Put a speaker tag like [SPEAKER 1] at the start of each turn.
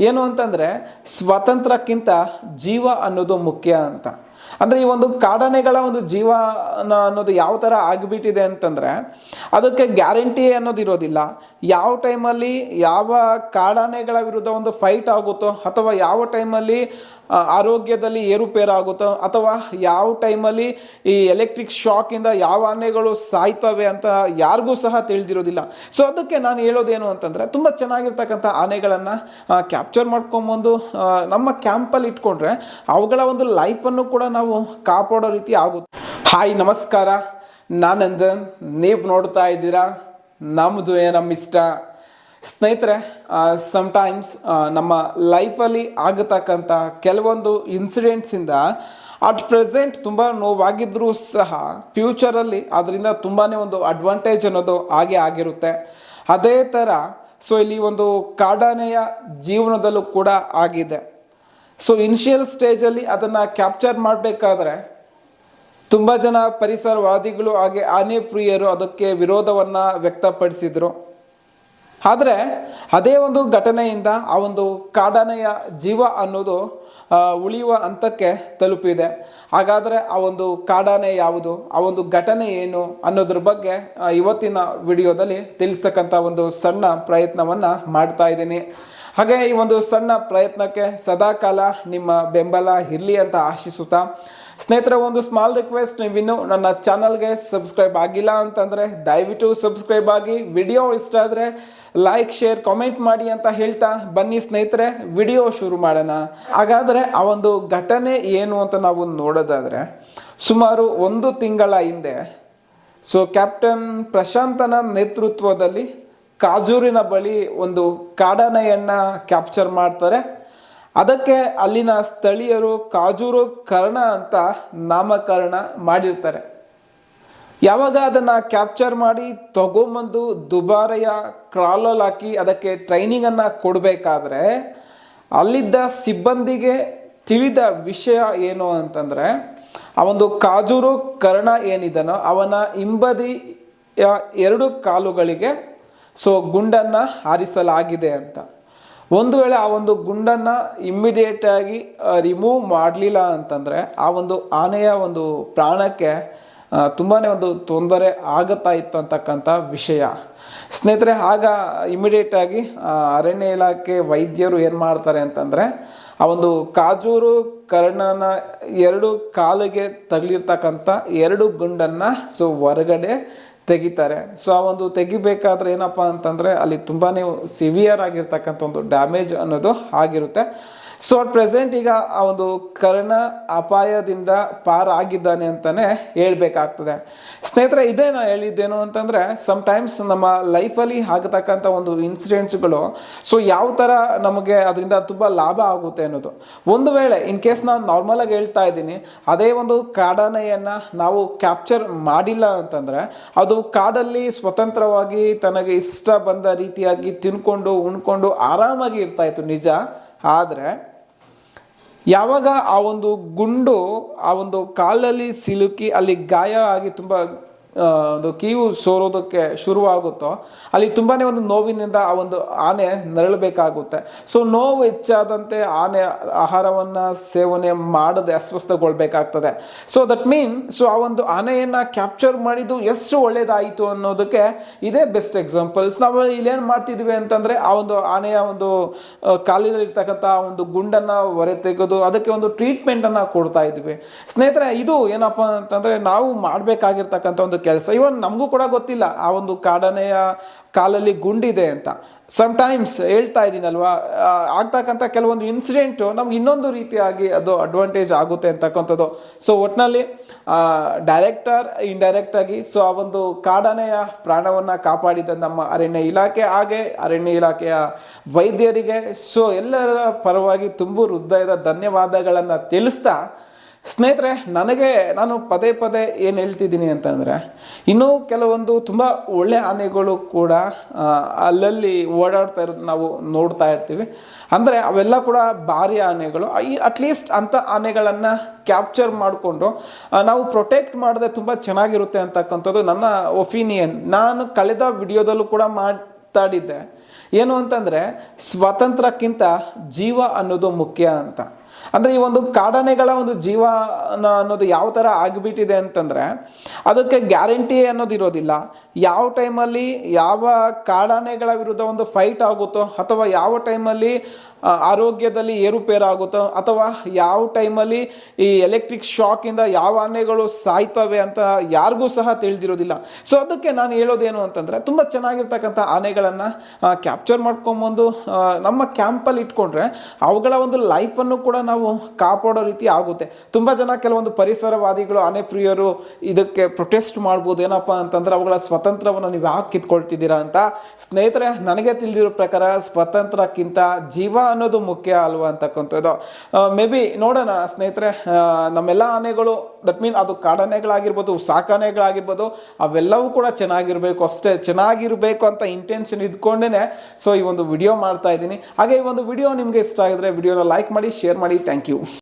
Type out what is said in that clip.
[SPEAKER 1] ಏನು ಅಂತಂದರೆ ಸ್ವಾತಂತ್ರ್ಯಕ್ಕಿಂತ ಜೀವ ಅನ್ನೋದು ಮುಖ್ಯ ಅಂತ. ಅಂದರೆ ಈ ಒಂದು ಕಾಡಾನೆಗಳ ಒಂದು ಜೀವನ ಅನ್ನೋದು ಯಾವ ಥರ ಆಗಿಬಿಟ್ಟಿದೆ ಅಂತಂದರೆ ಅದಕ್ಕೆ ಗ್ಯಾರಂಟಿ ಅನ್ನೋದು ಇರೋದಿಲ್ಲ. ಯಾವ ಟೈಮಲ್ಲಿ ಯಾವ ಕಾಡಾನೆಗಳ ವಿರುದ್ಧ ಒಂದು ಫೈಟ್ ಆಗುತ್ತೋ ಅಥವಾ ಯಾವ ಟೈಮಲ್ಲಿ ಆರೋಗ್ಯದಲ್ಲಿ ಏರುಪೇರಾಗುತ್ತೋ ಅಥವಾ ಯಾವ ಟೈಮಲ್ಲಿ ಈ ಎಲೆಕ್ಟ್ರಿಕ್ ಶಾಕಿಂದ ಯಾವ ಆನೆಗಳು ಸಾಯ್ತವೆ ಅಂತ ಯಾರಿಗೂ ಸಹ ತಿಳಿದಿರೋದಿಲ್ಲ. ಸೊ ಅದಕ್ಕೆ ನಾನು ಹೇಳೋದೇನು ಅಂತಂದರೆ ತುಂಬ ಚೆನ್ನಾಗಿರ್ತಕ್ಕಂಥ ಆನೆಗಳನ್ನು ಕ್ಯಾಪ್ಚರ್ ಮಾಡ್ಕೊಂಬಂದು ನಮ್ಮ ಕ್ಯಾಂಪಲ್ಲಿ ಇಟ್ಕೊಂಡ್ರೆ ಅವುಗಳ ಒಂದು ಲೈಫನ್ನು ಕೂಡ ನಾವು ಕಾಪಾಡೋ ರೀತಿ ಆಗುತ್ತೆ. ಹಾಯ್ ನಮಸ್ಕಾರ. ನಾನಂದನ್. ನೀವು ನೋಡ್ತಾ ಇದ್ದೀರಾ ನಮ್ಮದು ನಮ್ಮ ಇಷ್ಟ ಸ್ನೇಹಿತರೆ ಸಮ್ಟೈಮ್ಸ್ ನಮ್ಮ ಲೈಫಲ್ಲಿ ಆಗತಕ್ಕಂಥ ಕೆಲವೊಂದು ಇನ್ಸಿಡೆಂಟ್ಸಿಂದ ಅಟ್ ಪ್ರೆಸೆಂಟ್ ತುಂಬ ನೋವಾಗಿದ್ದರೂ ಸಹ ಫ್ಯೂಚರಲ್ಲಿ ಅದರಿಂದ ತುಂಬಾ ಒಂದು ಅಡ್ವಾಂಟೇಜ್ ಅನ್ನೋದು ಹಾಗೆ ಆಗಿರುತ್ತೆ. ಅದೇ ಥರ ಸೊ ಇಲ್ಲಿ ಒಂದು ಕಾಡಾನೆಯ ಜೀವನದಲ್ಲೂ ಕೂಡ ಆಗಿದೆ. ಸೊ ಇನಿಷಿಯಲ್ ಸ್ಟೇಜಲ್ಲಿ ಅದನ್ನು ಕ್ಯಾಪ್ಚರ್ ಮಾಡಬೇಕಾದ್ರೆ ತುಂಬ ಜನ ಪರಿಸರವಾದಿಗಳು ಹಾಗೆ ಆನೆ ಪ್ರಿಯರು ಅದಕ್ಕೆ ವಿರೋಧವನ್ನು ವ್ಯಕ್ತಪಡಿಸಿದರು. ಆದರೆ ಅದೇ ಒಂದು ಘಟನೆಯಿಂದ ಆ ಒಂದು ಕಾಡಾನೆಯ ಜೀವ ಅನ್ನೋದು ಉಳಿಯುವ ಹಂತಕ್ಕೆ ತಲುಪಿದೆ. ಹಾಗಾದರೆ ಆ ಒಂದು ಕಾಡಾನೆ ಯಾವುದು, ಆ ಒಂದು ಘಟನೆ ಏನು ಅನ್ನೋದ್ರ ಬಗ್ಗೆ ಇವತ್ತಿನ ವಿಡಿಯೋದಲ್ಲಿ ತಿಳಿಸ್ತಕ್ಕಂಥ ಒಂದು ಸಣ್ಣ ಪ್ರಯತ್ನವನ್ನು ಮಾಡ್ತಾ ಇದ್ದೀನಿ. ಹಾಗೆ ಈ ಒಂದು ಸಣ್ಣ ಪ್ರಯತ್ನಕ್ಕೆ ಸದಾಕಾಲ ನಿಮ್ಮ ಬೆಂಬಲ ಇರಲಿ ಅಂತ ಆಶಿಸುತ್ತಾ ಸ್ನೇಹಿತರೆ, ಒಂದು ಸ್ಮಾಲ್ ರಿಕ್ವೆಸ್ಟ್ ನೀವಿನ್ನು ನನ್ನ ಚಾನಲ್ಗೆ ಸಬ್ಸ್ಕ್ರೈಬ್ ಆಗಿಲ್ಲ ಅಂತಂದರೆ, ದಯವಿಟ್ಟು ಸಬ್ಸ್ಕ್ರೈಬ್ ಆಗಿ. ವಿಡಿಯೋ ಇಷ್ಟ ಆದರೆ ಲೈಕ್ ಶೇರ್ ಕಾಮೆಂಟ್ ಮಾಡಿ ಅಂತ ಹೇಳ್ತಾ ಬನ್ನಿ ಸ್ನೇಹಿತರೆ, ವಿಡಿಯೋ ಶುರು ಮಾಡೋಣ. ಹಾಗಾದರೆ, ಆ ಒಂದು ಘಟನೆ ಏನು ಅಂತ ನಾವು ನೋಡೋದಾದರೆ, ಸುಮಾರು ಒಂದು ತಿಂಗಳ ಹಿಂದೆ ಸೊ ಕ್ಯಾಪ್ಟನ್ ಪ್ರಶಾಂತನ ನೇತೃತ್ವದಲ್ಲಿ ಕಾಜೂರಿನ ಬಳಿ ಒಂದು ಕಾಡನೆಯನ್ನು ಕ್ಯಾಪ್ಚರ್ ಮಾಡ್ತಾರೆ. ಅದಕ್ಕೆ ಅಲ್ಲಿನ ಸ್ಥಳೀಯರು ಕಾಜೂರು ಕರ್ಣ ಅಂತ ನಾಮಕರಣ ಮಾಡಿರ್ತಾರೆ. ಯಾವಾಗ ಅದನ್ನು ಕ್ಯಾಪ್ಚರ್ ಮಾಡಿ ತಗೊಂಬಂದು ದುಬಾರೆಯ ಕ್ರಾಲಲ್ಲಿ ಹಾಕಿ ಅದಕ್ಕೆ ಟ್ರೈನಿಂಗನ್ನು ಕೊಡಬೇಕಾದ್ರೆ ಅಲ್ಲಿದ್ದ ಸಿಬ್ಬಂದಿಗೆ ತಿಳಿದ ವಿಷಯ ಏನು ಅಂತಂದರೆ, ಆ ಒಂದು ಕಾಜೂರು ಕರ್ಣ ಏನಿದನೋ ಅವನ ಹಿಂಬದಿಯ ಎರಡು ಕಾಲುಗಳಿಗೆ ಸೊ ಗುಂಡನ್ನು ಹಾರಿಸಲಾಗಿದೆ ಅಂತ. ಒಂದು ವೇಳೆ ಆ ಒಂದು ಗುಂಡನ್ನು ಇಮ್ಮಿಡಿಯೇಟಾಗಿ ರಿಮೂವ್ ಮಾಡಲಿಲ್ಲ ಅಂತಂದರೆ ಆ ಒಂದು ಆನೆಯ ಒಂದು ಪ್ರಾಣಕ್ಕೆ ತುಂಬಾ ಒಂದು ತೊಂದರೆ ಆಗುತ್ತಾ ಇತ್ತು ಅಂತಕ್ಕಂಥ ವಿಷಯ. ಸ್ನೇಹಿತರೆ, ಆಗ ಇಮಿಡಿಯೇಟಾಗಿ ಅರಣ್ಯ ಇಲಾಖೆ ವೈದ್ಯರು ಏನು ಮಾಡ್ತಾರೆ ಅಂತಂದರೆ, ಆ ಒಂದು ಕಾಜೂರು, ಕರ್ಣನ ಎರಡು ಕಾಲಿಗೆ ತಗಲಿರ್ತಕ್ಕಂಥ ಎರಡು ಗುಂಡನ್ನು, ಸೊ ಹೊರಗಡೆ ತೆಗಿತಾರೆ. ಸೊ ಆ ಒಂದು ತೆಗಿಬೇಕಾದ್ರೆ ಏನಪ್ಪ ಅಂತಂದರೆ ಅಲ್ಲಿ ತುಂಬಾ ಸಿವಿಯರ್ ಆಗಿರ್ತಕ್ಕಂಥ ಒಂದು ಡ್ಯಾಮೇಜ್ ಅನ್ನೋದು ಆಗಿರುತ್ತೆ. ಸೊ ಅಟ್ ಪ್ರೆಸೆಂಟ್ ಈಗ ಆ ಒಂದು ಕರ್ಣ ಅಪಾಯದಿಂದ ಪಾರಾಗಿದ್ದಾನೆ ಅಂತಲೇ ಹೇಳಬೇಕಾಗ್ತದೆ. ಸ್ನೇಹಿತರೆ, ಇದೇ ನಾನು ಹೇಳಿದ್ದೇನು ಅಂತಂದರೆ ಸಮ್ಟೈಮ್ಸ್ ನಮ್ಮ ಲೈಫಲ್ಲಿ ಆಗತಕ್ಕಂಥ ಒಂದು ಇನ್ಸಿಡೆಂಟ್ಸ್ಗಳು ಸೊ ಯಾವ ಥರ ನಮಗೆ ಅದರಿಂದ ತುಂಬ ಲಾಭ ಆಗುತ್ತೆ ಅನ್ನೋದು. ಒಂದು ವೇಳೆ ಇನ್ ಕೇಸ್ ನಾನು ನಾರ್ಮಲಾಗಿ ಹೇಳ್ತಾ ಇದ್ದೀನಿ, ಅದೇ ಒಂದು ಕಾಡಾನೆಯನ್ನು ನಾವು ಕ್ಯಾಪ್ಚರ್ ಮಾಡಿಲ್ಲ ಅಂತಂದರೆ, ಅದು ಕಾಡಲ್ಲಿ ಸ್ವತಂತ್ರವಾಗಿ ತನಗೆ ಇಷ್ಟ ಬಂದ ರೀತಿಯಾಗಿ ತಿನ್ಕೊಂಡು, ಉಣ್ಕೊಂಡು ಆರಾಮಾಗಿ ಇರ್ತಾ ಇತ್ತು, ನಿಜ. ಆದರೆ ಯಾವಾಗ ಆ ಒಂದು ಗುಂಡು ಆ ಒಂದು ಕಾಲಲ್ಲಿ ಸಿಲುಕಿ ಅಲ್ಲಿ ಗಾಯ ಆಗಿ ತುಂಬ ಒಂದು ಕೀವು ಸೋರೋದಕ್ಕೆ ಶುರುವಾಗುತ್ತೋ, ಅಲ್ಲಿ ತುಂಬಾ ಒಂದು ನೋವಿನಿಂದ ಆ ಒಂದು ಆನೆ ನರಳಬೇಕಾಗುತ್ತೆ. ಸೊ ನೋವು ಹೆಚ್ಚಾದಂತೆ ಆನೆ ಆಹಾರವನ್ನು ಸೇವನೆ ಮಾಡದೆ ಅಸ್ವಸ್ಥಗೊಳ್ಬೇಕಾಗ್ತದೆ. ಸೊ ದಟ್ ಮೀನ್ ಸೊ ಆ ಒಂದು ಆನೆಯನ್ನು ಕ್ಯಾಪ್ಚರ್ ಮಾಡಿದ್ದು ಎಷ್ಟು ಒಳ್ಳೇದಾಯಿತು ಅನ್ನೋದಕ್ಕೆ ಇದೇ ಬೆಸ್ಟ್ ಎಕ್ಸಾಂಪಲ್ಸ್ ನಾವು ಇಲ್ಲೇನು ಮಾಡ್ತಿದ್ವಿ ಅಂತಂದರೆ, ಆ ಒಂದು ಆನೆಯ ಒಂದು ಕಾಲಿನಲ್ಲಿರ್ತಕ್ಕಂಥ ಒಂದು ಗುಂಡನ್ನು ಹೊರ ತೆಗೆದು ಅದಕ್ಕೆ ಒಂದು ಟ್ರೀಟ್ಮೆಂಟನ್ನು ಕೊಡ್ತಾ ಇದ್ವಿ. ಸ್ನೇಹಿತರೆ, ಇದು ಏನಪ್ಪ ಅಂತಂದರೆ, ನಾವು ಮಾಡಬೇಕಾಗಿರ್ತಕ್ಕಂಥ ಒಂದು ಕೆಲಸ. ಇವನ್ ನಮಗೂ ಕೂಡ ಗೊತ್ತಿಲ್ಲ, ಆ ಒಂದು ಕಾಡನೆಯ ಕಾಲಲ್ಲಿ ಗುಂಡಿದೆ ಅಂತ. ಸಮ್ಟೈಮ್ಸ್ ಹೇಳ್ತಾ ಇದ್ದೀನಲ್ವಾ ಆಗ್ತಕ್ಕಂಥ ಕೆಲವೊಂದು ಇನ್ಸಿಡೆಂಟು ನಮ್ಗೆ ಇನ್ನೊಂದು ರೀತಿಯಾಗಿ ಅದು ಅಡ್ವಾಂಟೇಜ್ ಆಗುತ್ತೆ ಅಂತಕ್ಕಂಥದ್ದು. ಸೊ ಒಟ್ಟಿನಲ್ಲಿ ಡೈರೆಕ್ಟರ್ ಇಂಡೈರೆಕ್ಟಾಗಿ ಸೊ ಆ ಒಂದು ಕಾಡನೆಯ ಪ್ರಾಣವನ್ನು ಕಾಪಾಡಿದ ನಮ್ಮ ಅರಣ್ಯ ಇಲಾಖೆ, ಹಾಗೆ ಅರಣ್ಯ ಇಲಾಖೆಯ ವೈದ್ಯರಿಗೆ ಸೊ ಎಲ್ಲರ ಪರವಾಗಿ ತುಂಬ ಹೃದಯದ ಧನ್ಯವಾದಗಳನ್ನು ತಿಳಿಸ್ತಾ ಸ್ನೇಹಿತರೆ, ನನಗೆ ನಾನು ಪದೇ ಪದೇ ಏನು ಹೇಳ್ತಿದ್ದೀನಿ ಅಂತಂದರೆ, ಇನ್ನೂ ಕೆಲವೊಂದು ತುಂಬ ಒಳ್ಳೆ ಆನೆಗಳು ಕೂಡ ಅಲ್ಲಲ್ಲಿ ಓಡಾಡ್ತಾ ಇರೋದು ನಾವು ನೋಡ್ತಾ ಇರ್ತೀವಿ. ಅಂದರೆ ಅವೆಲ್ಲ ಕೂಡ ಭಾರಿ ಆನೆಗಳು. ಈ ಅಟ್ಲೀಸ್ಟ್ ಅಂಥ ಆನೆಗಳನ್ನು ಕ್ಯಾಪ್ಚರ್ ಮಾಡಿಕೊಂಡು ನಾವು ಪ್ರೊಟೆಕ್ಟ್ ಮಾಡಿದ್ರೆ ತುಂಬ ಚೆನ್ನಾಗಿರುತ್ತೆ ಅಂತಕ್ಕಂಥದ್ದು ನನ್ನ ಒಪಿನಿಯನ್ ನಾನು ಕಳೆದ ವಿಡಿಯೋದಲ್ಲೂ ಕೂಡ ಮಾತಾಡಿದ್ದೆ. ಏನು ಅಂತಂದರೆ, ಸ್ವಾತಂತ್ರ್ಯಕ್ಕಿಂತ ಜೀವ ಅನ್ನೋದು ಮುಖ್ಯ ಅಂತ. ಅಂದರೆ ಈ ಒಂದು ಕಾಡಾನೆಗಳ ಒಂದು ಜೀವನ ಅನ್ನೋದು ಯಾವ ಥರ ಆಗಿಬಿಟ್ಟಿದೆ ಅಂತಂದರೆ ಅದಕ್ಕೆ ಗ್ಯಾರಂಟಿ ಅನ್ನೋದು ಇರೋದಿಲ್ಲ. ಯಾವ ಟೈಮಲ್ಲಿ ಯಾವ ಕಾಡಾನೆಗಳ ವಿರುದ್ಧ ಒಂದು ಫೈಟ್ ಆಗುತ್ತೋ ಅಥವಾ ಯಾವ ಟೈಮಲ್ಲಿ ಆರೋಗ್ಯದಲ್ಲಿ ಏರುಪೇರಾಗುತ್ತೋ ಅಥವಾ ಯಾವ ಟೈಮಲ್ಲಿ ಈ ಎಲೆಕ್ಟ್ರಿಕ್ ಶಾಕಿಂದ ಯಾವ ಆನೆಗಳು ಸಾಯ್ತವೆ ಅಂತ ಯಾರಿಗೂ ಸಹ ತಿಳಿದಿರೋದಿಲ್ಲ. ಸೊ ಅದಕ್ಕೆ ನಾನು ಹೇಳೋದೇನು ಅಂತಂದರೆ ತುಂಬ ಚೆನ್ನಾಗಿರ್ತಕ್ಕಂಥ ಆನೆಗಳನ್ನು ಕ್ಯಾಪ್ಚರ್ ಮಾಡ್ಕೊಂಬಂದು ನಮ್ಮ ಕ್ಯಾಂಪಲ್ಲಿ ಇಟ್ಕೊಂಡ್ರೆ ಅವುಗಳ ಒಂದು ಲೈಫನ್ನು ಕೂಡ ನಾವು ಕಾಪಾಡೋ ರೀತಿ ಆಗುತ್ತೆ. ತುಂಬ ಜನ ಕೆಲವೊಂದು ಪರಿಸರವಾದಿಗಳು, ಆನೆ ಪ್ರಿಯರು ಇದಕ್ಕೆ ಪ್ರೊಟೆಸ್ಟ್ ಮಾಡ್ಬೋದು. ಏನಪ್ಪ ಅಂತಂದ್ರೆ ಅವುಗಳ ಸ್ವತಂತ್ರವನ್ನು ನೀವು ಯಾಕೆ ಕಿತ್ಕೊಳ್ತಿದ್ದೀರಾ ಅಂತ. ಸ್ನೇಹಿತರೆ, ನನಗೆ ತಿಳಿದಿರೋ ಪ್ರಕಾರ ಸ್ವತಂತ್ರಕ್ಕಿಂತ ಜೀವ ಅನ್ನೋದು ಮುಖ್ಯ ಅಲ್ವಾ ಅಂತಕ್ಕಂಥದ್ದು. ಮೇ ಬಿ ನೋಡೋಣ ಸ್ನೇಹಿತರೆ ನಮ್ಮೆಲ್ಲ ಆನೆಗಳು ದಟ್ ಮೀನ್ ಅದು ಕಾಡನೆಗಳಾಗಿರ್ಬೋದು, ಸಾಕಾನೆಗಳಾಗಿರ್ಬೋದು, ಅವೆಲ್ಲವೂ ಕೂಡ ಚೆನ್ನಾಗಿರಬೇಕು, ಅಷ್ಟೇ ಚೆನ್ನಾಗಿರಬೇಕು ಅಂತ ಇಂಟೆನ್ಷನ್ ಇದ್ಕೊಂಡೇ ಸೊ ಈ ಒಂದು ವಿಡಿಯೋ ಮಾಡ್ತಾ ಇದ್ದೀನಿ. ಹಾಗೆ ಈ ಒಂದು ವಿಡಿಯೋ ನಿಮಗೆ ಇಷ್ಟ ಆಗಿದ್ರೆ ವಿಡಿಯೋನ ಲೈಕ್ ಮಾಡಿ ಶೇರ್ ಮಾಡಿ ಥ್ಯಾಂಕ್ ಯು